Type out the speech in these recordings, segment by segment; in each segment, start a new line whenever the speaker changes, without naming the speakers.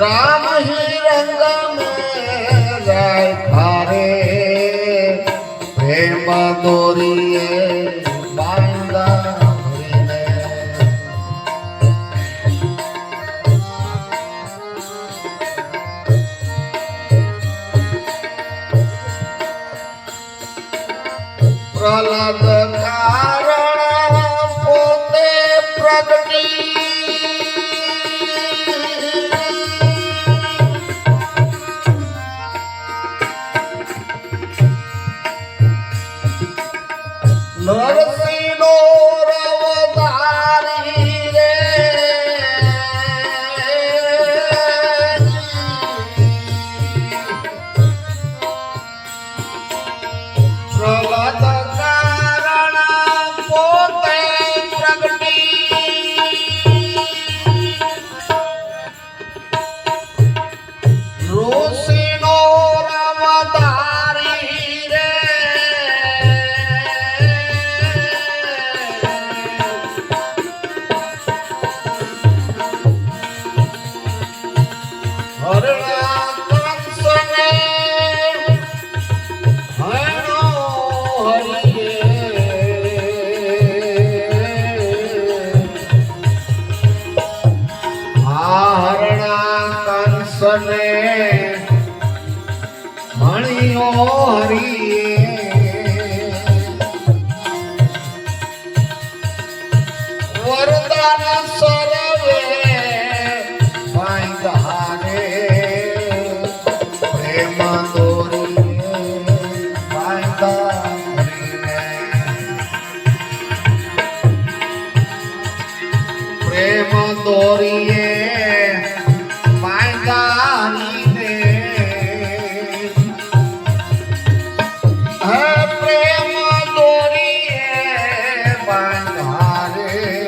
રામ હી રંગ મેં જાય ખારે. પ્રેમ દોરીએ Lord કંસને મણિયો હરિયે વરદાન સરવે પાંધારે પ્રેમ પ્રેમ દોરીએ દોરીએ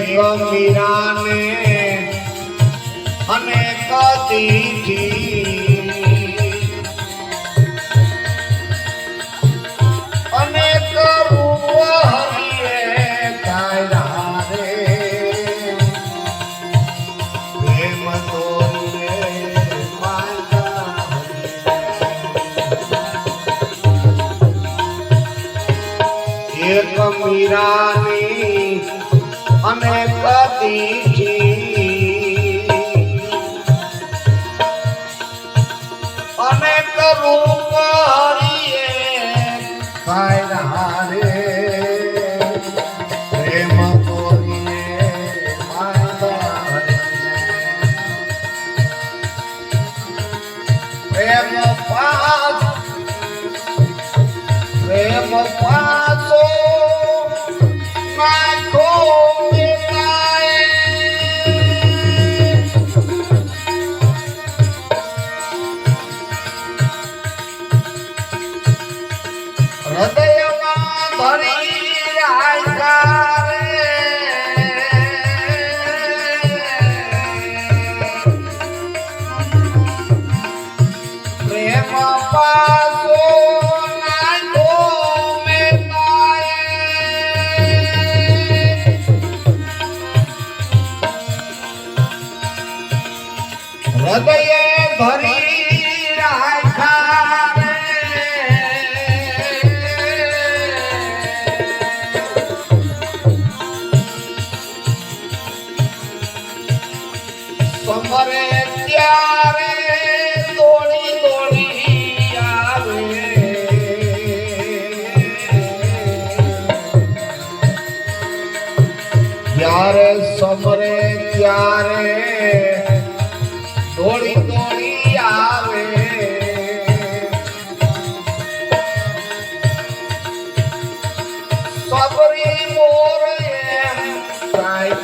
દીઠી. એક મીરાને અનેક દીઠી અનેક રૂપ હરિયે કાયરા રે પ્રેમ તોરે એક મીરાની અનેક દીઠી અનેક રૂપ હરિયે કાયરા રે પ્રેમ તોરીએ યારે થોડી થોડી આવે. સબરી મોર એમ કાય